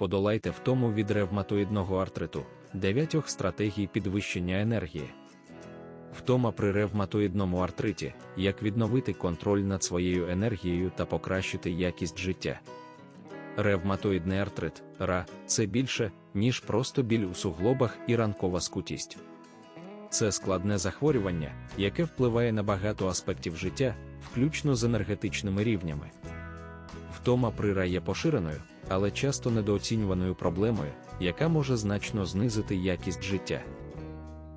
Подолайте втому від ревматоїдного артриту, 9 стратегій підвищення енергії. Втома при ревматоїдному артриті, як відновити контроль над своєю енергією та покращити якість життя. Ревматоїдний артрит ра це більше, ніж просто біль у суглобах і ранкова скутість. Це складне захворювання, яке впливає на багато аспектів життя, включно з енергетичними рівнями. Втома при ра є поширеною, але часто недооцінюваною проблемою, яка може значно знизити якість життя.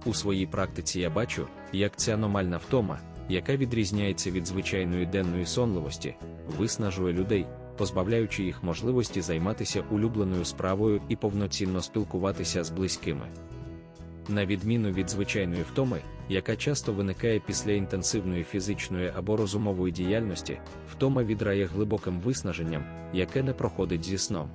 У своїй практиці я бачу, як ця аномальна втома, яка відрізняється від звичайної денної сонливості, виснажує людей, позбавляючи їх можливості займатися улюбленою справою і повноцінно спілкуватися з близькими. На відміну від звичайної втоми, яка часто виникає після інтенсивної фізичної або розумової діяльності, втома відрає глибоким виснаженням, яке не проходить зі сном.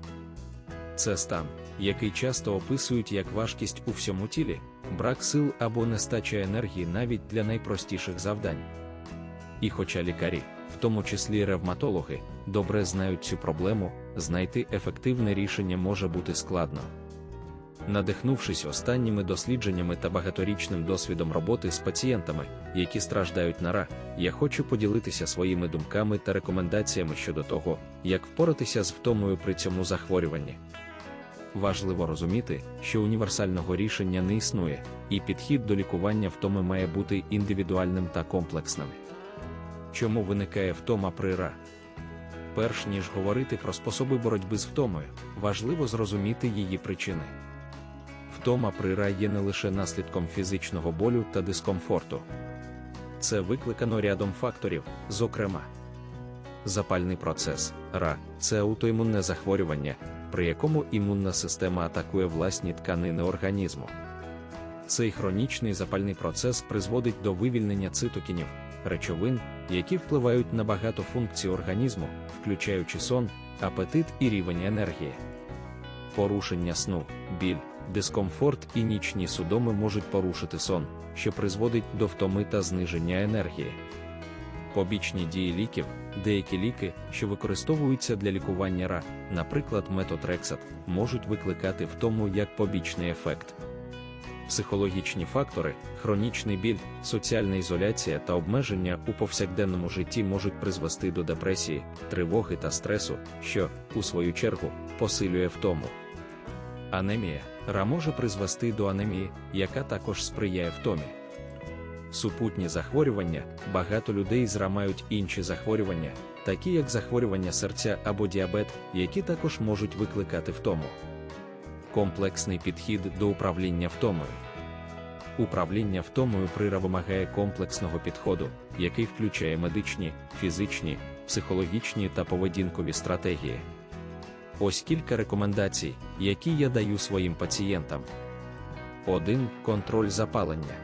Це стан, який часто описують як важкість у всьому тілі, брак сил або нестача енергії навіть для найпростіших завдань. І хоча лікарі, в тому числі ревматологи, добре знають цю проблему, знайти ефективне рішення може бути складно. Надихнувшись останніми дослідженнями та багаторічним досвідом роботи з пацієнтами, які страждають на ра, я хочу поділитися своїми думками та рекомендаціями щодо того, як впоратися з втомою при цьому захворюванні. Важливо розуміти, що універсального рішення не існує, і підхід до лікування втоми має бути індивідуальним та комплексним. Чому виникає втома при ра? Перш ніж говорити про способи боротьби з втомою, важливо зрозуміти її причини. Втома при ра є не лише наслідком фізичного болю та дискомфорту. Це викликано рядом факторів, зокрема, запальний процес ра це аутоімунне захворювання, при якому імунна система атакує власні тканини організму. Цей хронічний запальний процес призводить до вивільнення цитокінів, речовин, які впливають на багато функцій організму, включаючи сон, апетит і рівень енергії. Порушення сну, біль, дискомфорт і нічні судоми можуть порушити сон, що призводить до втоми та зниження енергії. Побічні дії ліків, деякі ліки, що використовуються для лікування ра, наприклад, метотрексат, можуть викликати втому як побічний ефект. Психологічні фактори, хронічний біль, соціальна ізоляція та обмеження у повсякденному житті можуть призвести до депресії, тривоги та стресу, що, у свою чергу, посилює втому. Анемія ра може призвести до анемії, яка також сприяє втомі. Супутні захворювання, багато людей з ра мають інші захворювання, такі як захворювання серця або діабет, які також можуть викликати втому. Комплексний підхід до управління втомою. Управління втомою прира вимагає комплексного підходу, який включає медичні, фізичні, психологічні та поведінкові стратегії. Ось кілька рекомендацій, які я даю своїм пацієнтам. 1. Контроль запалення.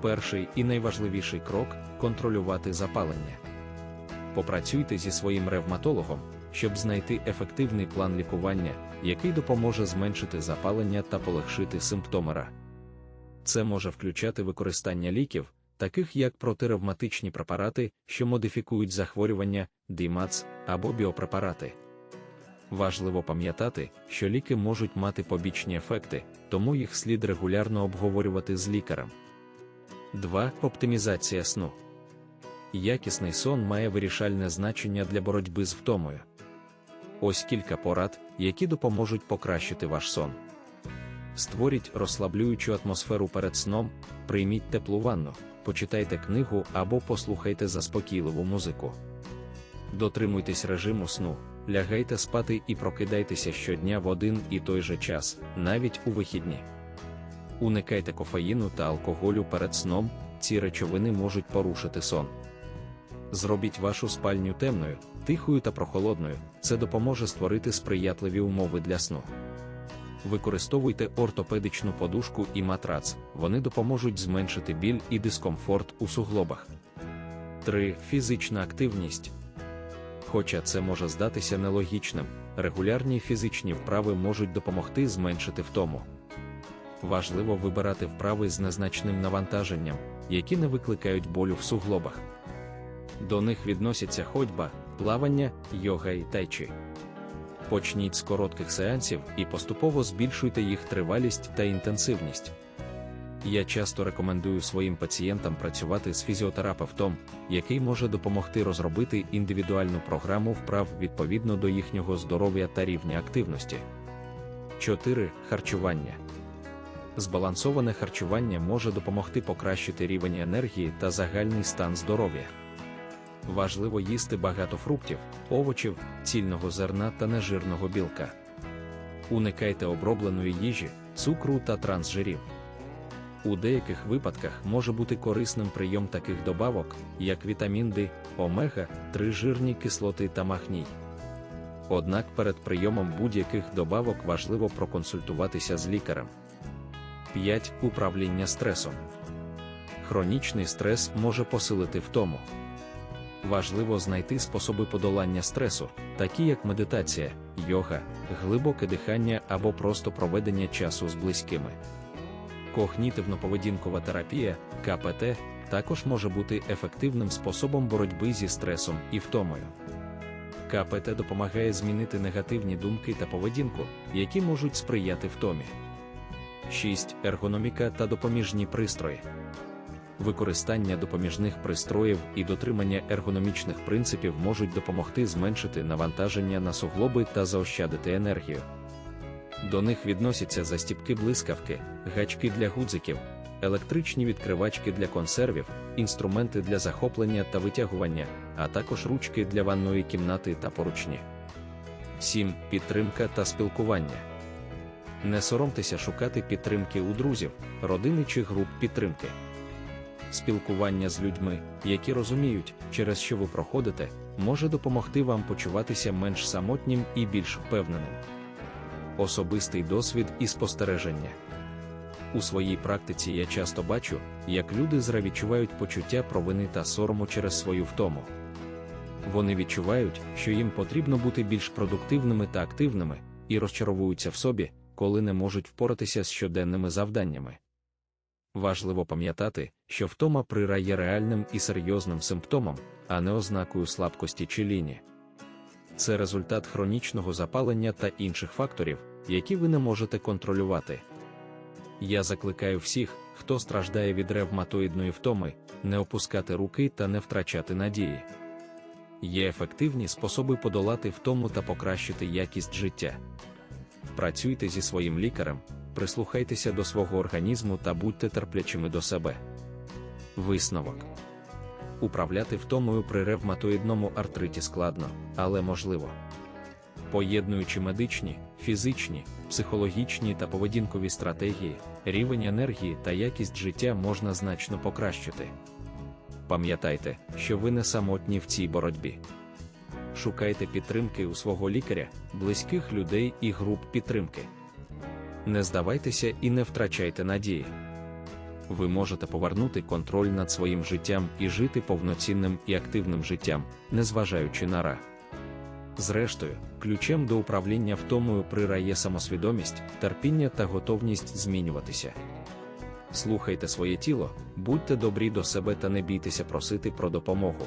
Перший і найважливіший крок контролювати запалення. Попрацюйте зі своїм ревматологом, щоб знайти ефективний план лікування, який допоможе зменшити запалення та полегшити симптоми ра. Це може включати використання ліків, таких як протиревматичні препарати, що модифікують захворювання, димац або біопрепарати. Важливо пам'ятати, що ліки можуть мати побічні ефекти, тому їх слід регулярно обговорювати з лікарем. 2. Оптимізація сну. Якісний сон має вирішальне значення для боротьби з втомою. Ось кілька порад, які допоможуть покращити ваш сон. Створіть розслаблюючу атмосферу перед сном, прийміть теплу ванну, почитайте книгу або послухайте заспокійливу музику. Дотримуйтесь режиму сну, лягайте спати і прокидайтеся щодня в один і той же час, навіть у вихідні. Уникайте кофеїну та алкоголю перед сном, ці речовини можуть порушити сон. Зробіть вашу спальню темною, тихою та прохолодною, це допоможе створити сприятливі умови для сну. Використовуйте ортопедичну подушку і матрац, вони допоможуть зменшити біль і дискомфорт у суглобах. 3. Фізична активність. Хоча це може здатися нелогічним, регулярні фізичні вправи можуть допомогти зменшити втому. Важливо вибирати вправи з незначним навантаженням, які не викликають болю в суглобах. До них відносяться ходьба, плавання, йога і тайчі. Почніть з коротких сеансів і поступово збільшуйте їх тривалість та інтенсивність. Я часто рекомендую своїм пацієнтам працювати з фізіотерапевтом, який може допомогти розробити індивідуальну програму вправ відповідно до їхнього здоров'я та рівня активності. 4. Харчування. Збалансоване харчування може допомогти покращити рівень енергії та загальний стан здоров'я. Важливо їсти багато фруктів, овочів, цільного зерна та нежирного білка. Уникайте обробленої їжі, цукру та трансжирів. У деяких випадках може бути корисним прийом таких добавок, як вітамін Д, омега, 3 жирні кислоти та магній. Однак перед прийомом будь-яких добавок важливо проконсультуватися з лікарем. 5. Управління стресом. Хронічний стрес може посилити втому. Важливо знайти способи подолання стресу, такі як медитація, йога, глибоке дихання або просто проведення часу з близькими. Когнітивно-поведінкова терапія КПТ також може бути ефективним способом боротьби зі стресом і втомою. КПТ допомагає змінити негативні думки та поведінку, які можуть сприяти втомі. 6. Ергономіка та допоміжні пристрої. Використання допоміжних пристроїв і дотримання ергономічних принципів можуть допомогти зменшити навантаження на суглоби та заощадити енергію. До них відносяться застіпки блискавки, гачки для гудзиків, електричні відкривачки для консервів, інструменти для захоплення та витягування, а також ручки для ванної кімнати та поручні. 7. Підтримка та спілкування. Не соромтеся шукати підтримки у друзів, родини чи груп підтримки. Спілкування з людьми, які розуміють, через що ви проходите, може допомогти вам почуватися менш самотнім і більш впевненим. Особистий досвід і спостереження. У своїй практиці я часто бачу, як люди зра відчувають почуття провини та сорому через свою втому. Вони відчувають, що їм потрібно бути більш продуктивними та активними, і розчаровуються в собі, коли не можуть впоратися з щоденними завданнями. Важливо пам'ятати, що втома прира є реальним і серйозним симптомом, а не ознакою слабкості чи ліні. Це результат хронічного запалення та інших факторів, які ви не можете контролювати. Я закликаю всіх, хто страждає від ревматоїдної втоми, не опускати руки та не втрачати надії. Є ефективні способи подолати втому та покращити якість життя. Працюйте зі своїм лікарем, прислухайтеся до свого організму та будьте терплячими до себе. Висновок управляти втомою при ревматоїдному артриті складно, але можливо. Поєднуючи медичні, фізичні, психологічні та поведінкові стратегії, рівень енергії та якість життя можна значно покращити. Пам'ятайте, що ви не самотні в цій боротьбі. Шукайте підтримки у свого лікаря, близьких людей і груп підтримки. Не здавайтеся і не втрачайте надії. Ви можете повернути контроль над своїм життям і жити повноцінним і активним життям, незважаючи на ра. Зрештою, ключем до управління втомою прирає самосвідомість, терпіння та готовність змінюватися. Слухайте своє тіло, будьте добрі до себе та не бійтеся просити про допомогу.